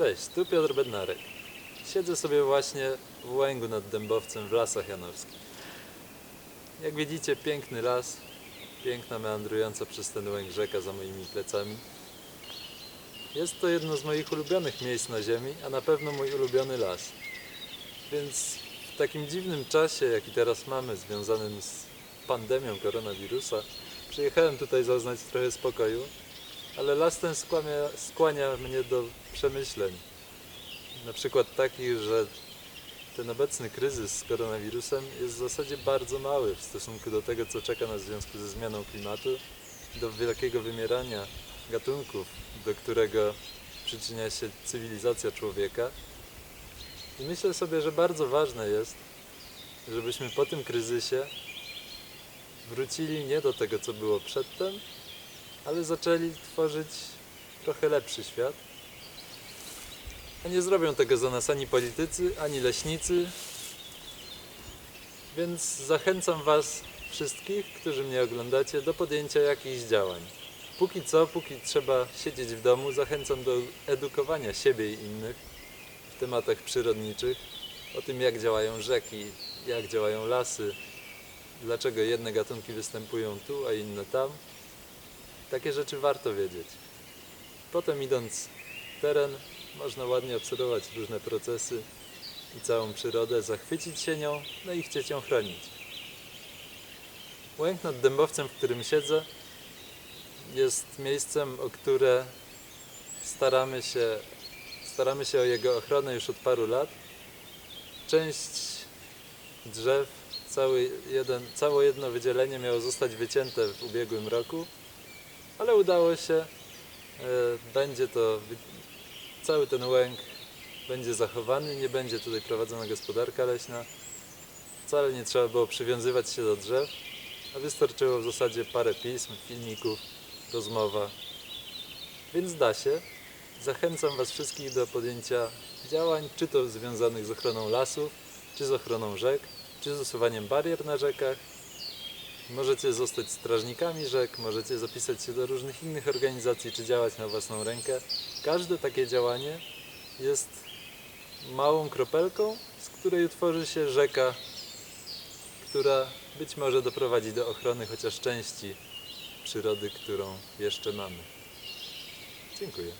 Cześć, tu Piotr Bednarek. Siedzę sobie właśnie w łęgu nad Dębowcem w Lasach Janowskich. Jak widzicie, piękny las, piękna meandrująca przez ten łęk rzeka za moimi plecami. Jest to jedno z moich ulubionych miejsc na ziemi, a na pewno mój ulubiony las. Więc w takim dziwnym czasie, jaki teraz mamy, związanym z pandemią koronawirusa, przyjechałem tutaj zaznać trochę spokoju, ale las ten skłania, skłania mnie do przemyśleń. Na przykład takich, że ten obecny kryzys z koronawirusem jest w zasadzie bardzo mały w stosunku do tego, co czeka nas w związku ze zmianą klimatu, do wielkiego wymierania gatunków, do którego przyczynia się cywilizacja człowieka. I myślę sobie, że bardzo ważne jest, żebyśmy po tym kryzysie wrócili nie do tego, co było przedtem, ale zaczęli tworzyć trochę lepszy świat. A nie zrobią tego za nas ani politycy, ani leśnicy. Więc zachęcam Was wszystkich, którzy mnie oglądacie, do podjęcia jakichś działań. Póki co, póki trzeba siedzieć w domu, zachęcam do edukowania siebie i innych w tematach przyrodniczych, o tym jak działają rzeki, jak działają lasy, dlaczego jedne gatunki występują tu, a inne tam. Takie rzeczy warto wiedzieć. Potem idąc w teren, można ładnie obserwować różne procesy i całą przyrodę, zachwycić się nią, no i chcieć ją chronić. Łęk nad dębowcem, w którym siedzę, jest miejscem, o które staramy się, staramy się o jego ochronę już od paru lat. Część drzew, cały jeden, całe jedno wydzielenie miało zostać wycięte w ubiegłym roku, ale udało się. E, Będzie to, cały ten łęk będzie zachowany, nie będzie tutaj prowadzona gospodarka leśna. Wcale nie trzeba było przywiązywać się do drzew, a wystarczyło w zasadzie parę pism, filmików, rozmowa. Więc da się. Zachęcam Was wszystkich do podjęcia działań, czy to związanych z ochroną lasów, czy z ochroną rzek, czy z usuwaniem barier na rzekach. Możecie zostać strażnikami rzek, możecie zapisać się do różnych innych organizacji, czy działać na własną rękę. Każde takie działanie jest małą kropelką, z której utworzy się rzeka, która być może doprowadzi do ochrony chociaż części przyrody, którą jeszcze mamy. Dziękuję.